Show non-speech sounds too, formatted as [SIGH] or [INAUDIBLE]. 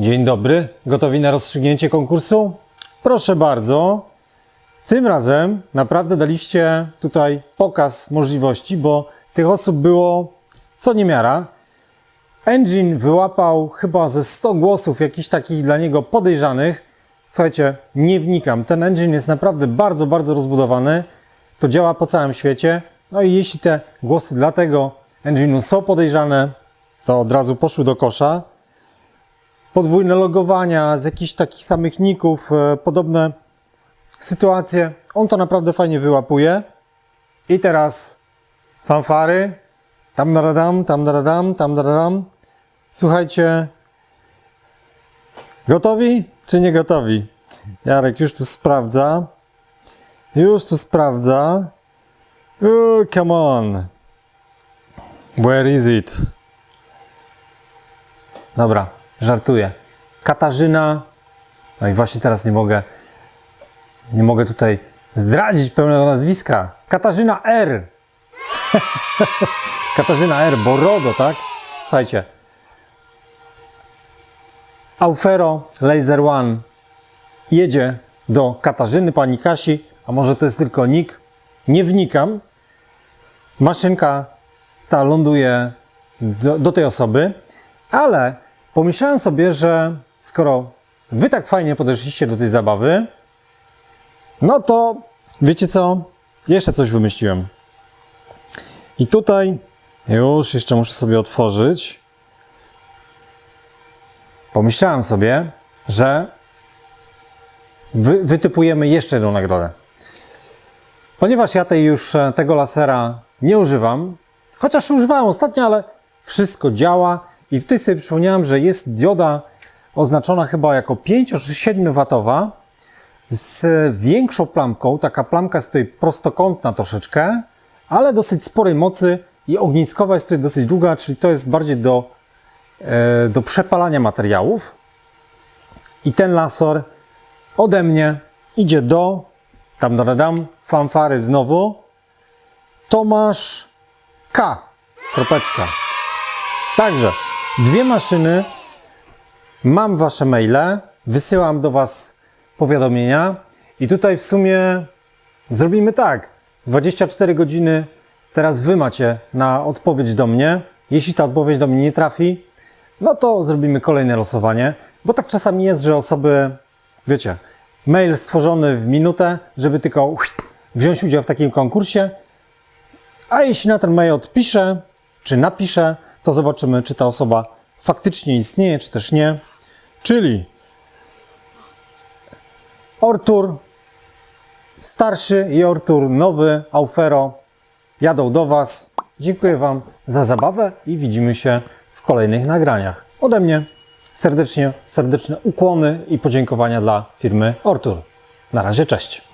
Dzień dobry. Gotowi na rozstrzygnięcie konkursu? Proszę bardzo. Tym razem naprawdę daliście tutaj pokaz możliwości, bo tych osób było co niemiara. Engine wyłapał chyba ze 100 głosów jakichś takich dla niego podejrzanych. Słuchajcie, nie wnikam. Ten engine jest naprawdę bardzo, bardzo rozbudowany. To działa po całym świecie. No i jeśli te głosy dla tego engine'u są podejrzane, to od razu poszły do kosza. Podwójne logowania z jakichś takich samych ników, e, podobne sytuacje. On to naprawdę fajnie wyłapuje. I teraz fanfary. Tam daradam, tam daradam, tam daradam. Słuchajcie. Gotowi czy nie gotowi? Jarek już tu sprawdza. Już tu sprawdza. Ooh, come on. Where is it? Dobra, żartuję. Katarzyna. No i właśnie teraz nie mogę. Nie mogę tutaj zdradzić pełnego nazwiska. Katarzyna R. [LAUGHS] Katarzyna R. Borodo, tak? Słuchajcie. Aufero Laser One jedzie do Katarzyny, pani Kasi, a może to jest tylko nick? Nie wnikam. Maszynka ta ląduje do, do tej osoby, ale pomyślałem sobie, że skoro wy tak fajnie podeszliście do tej zabawy, no to wiecie co? Jeszcze coś wymyśliłem. I tutaj już jeszcze muszę sobie otworzyć. Pomyślałem sobie, że wy, wytypujemy jeszcze jedną nagrodę. Ponieważ ja tej już e, tego lasera nie używam, chociaż używałem ostatnio, ale wszystko działa. I tutaj sobie przypomniałem, że jest dioda oznaczona chyba jako 5 czy 7 watowa z większą plamką. Taka plamka jest tutaj prostokątna troszeczkę, ale dosyć sporej mocy i ogniskowa jest tutaj dosyć długa, czyli to jest bardziej do, e, do przepalania materiałów. I ten laser ode mnie idzie do, tam dam, fanfary znowu, Tomasz K. Kropeczka. Także dwie maszyny, mam Wasze maile, wysyłam do Was powiadomienia. I tutaj w sumie zrobimy tak. 24 godziny. Teraz Wy macie na odpowiedź do mnie. Jeśli ta odpowiedź do mnie nie trafi, no to zrobimy kolejne losowanie, bo tak czasami jest, że osoby, wiecie, mail stworzony w minutę, żeby tylko wziąć udział w takim konkursie, a jeśli na ten mail odpiszę, czy napiszę, to zobaczymy, czy ta osoba faktycznie istnieje, czy też nie. Czyli Ortur starszy i Ortur nowy, Aufero, jadą do Was. Dziękuję Wam za zabawę i widzimy się w kolejnych nagraniach. Ode mnie serdecznie, serdeczne ukłony i podziękowania dla firmy Ortur. Na razie, cześć.